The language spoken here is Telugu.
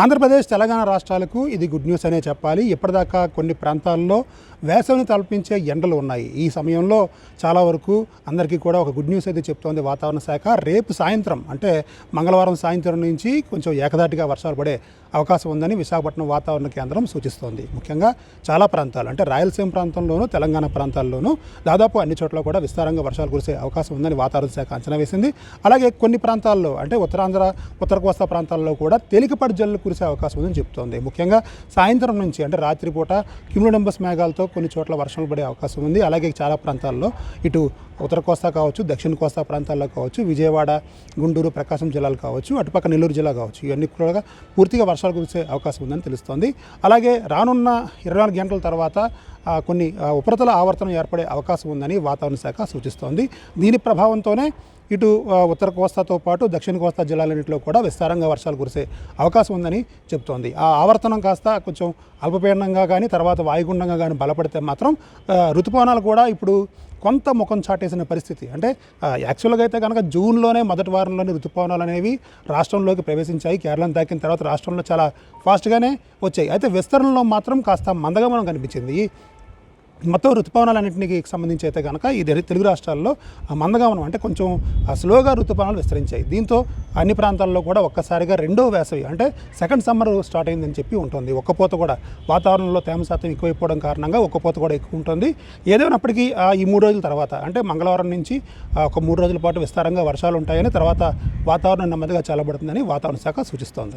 ఆంధ్రప్రదేశ్ తెలంగాణ రాష్ట్రాలకు ఇది గుడ్ న్యూస్ అనే చెప్పాలి. ఇప్పటిదాకా కొన్ని ప్రాంతాల్లో వేసవిని తలపించే ఎండలు ఉన్నాయి. ఈ సమయంలో చాలా వరకు అందరికీ కూడా ఒక గుడ్ న్యూస్ అయితే చెప్తోంది వాతావరణ శాఖ. రేపు సాయంత్రం అంటే మంగళవారం సాయంత్రం నుంచి కొంచెం ఏకదాటిగా వర్షాలు పడే అవకాశం ఉందని విశాఖపట్నం వాతావరణ కేంద్రం సూచిస్తోంది. ముఖ్యంగా చాలా ప్రాంతాలు అంటే రాయలసీమ ప్రాంతంలోనూ తెలంగాణ ప్రాంతాల్లోనూ దాదాపు అన్ని చోట్ల కూడా విస్తారంగా వర్షాలు కురిసే అవకాశం ఉందని వాతావరణ శాఖ అంచనా వేసింది. అలాగే కొన్ని ప్రాంతాల్లో అంటే ఉత్తరాంధ్ర ఉత్తర కోస్తా ప్రాంతాల్లో కూడా తేలికపాటి జల్లు కురిసే అవకాశం ఉందని చెప్తోంది. ముఖ్యంగా సాయంత్రం నుంచి అంటే రాత్రిపూట క్యూములోనింబస్ మేఘాలతో కొన్ని చోట్ల వర్షాలు పడే అవకాశం ఉంది. అలాగే చాలా ప్రాంతాల్లో ఇటు ఉత్తర కోస్తా కావచ్చు దక్షిణ కోస్తా ప్రాంతాల్లో కావచ్చు విజయవాడ గుంటూరు ప్రకాశం జిల్లాలు కావచ్చు అటుపక్క నెల్లూరు జిల్లా కావచ్చు ఇవన్నీ కూడా పూర్తిగా వర్షాలు కురిసే అవకాశం ఉందని తెలుస్తోంది. అలాగే రానున్న ఇరవై నాలుగు గంటల తర్వాత కొన్ని ఉపరితల ఆవర్తనం ఏర్పడే అవకాశం ఉందని వాతావరణ శాఖ సూచిస్తోంది. దీని ప్రభావంతోనే ఇటు ఉత్తర కోస్తాతో పాటు దక్షిణ కోస్తా జిల్లాలన్నింటిలో కూడా విస్తారంగా వర్షాలు కురిసే అవకాశం ఉందని చెప్తోంది. ఆ ఆవర్తనం కాస్త కొంచెం అల్పపీడనంగా కానీ తర్వాత వాయుగుండంగా కానీ బలపడితే మాత్రం ఋతుపవనాలు కూడా ఇప్పుడు కొంత ముఖం చాటేసిన పరిస్థితి. అంటే యాక్చువల్గా అయితే కనుక జూన్లోనే మొదటి వారంలోనే ఋతుపవనాలు అనేవి రాష్ట్రంలోకి ప్రవేశించాయి. కేరళను తాకిన తర్వాత రాష్ట్రంలో చాలా ఫాస్ట్గానే వచ్చాయి. అయితే విస్తరణలో మాత్రం కాస్త మందగమనం కనిపించింది. మొత్తం ఋతుపవనాలన్నింటికి సంబంధించి అయితే కనుక ఈ తెలుగు రాష్ట్రాల్లో ఆ మందగమనం అంటే కొంచెం స్లోగా ఋతుపవనాలు విస్తరించాయి. దీంతో అన్ని ప్రాంతాల్లో కూడా ఒక్కసారిగా రెండో వేసవి అంటే సెకండ్ సమ్మర్ స్టార్ట్ అయిందని చెప్పి ఉంటుంది. ఒక్కపోత కూడా వాతావరణంలో తేమ శాతం ఎక్కువైపోవడం కారణంగా ఒక్కపోత కూడా ఎక్కువ ఉంటుంది. ఏదైనప్పటికీ ఆ ఈ మూడు రోజుల తర్వాత అంటే మంగళవారం నుంచి ఒక మూడు రోజుల పాటు విస్తారంగా వర్షాలు ఉంటాయని తర్వాత వాతావరణం నెమ్మదిగా చల్లబడుతుందని వాతావరణ శాఖ సూచిస్తోంది.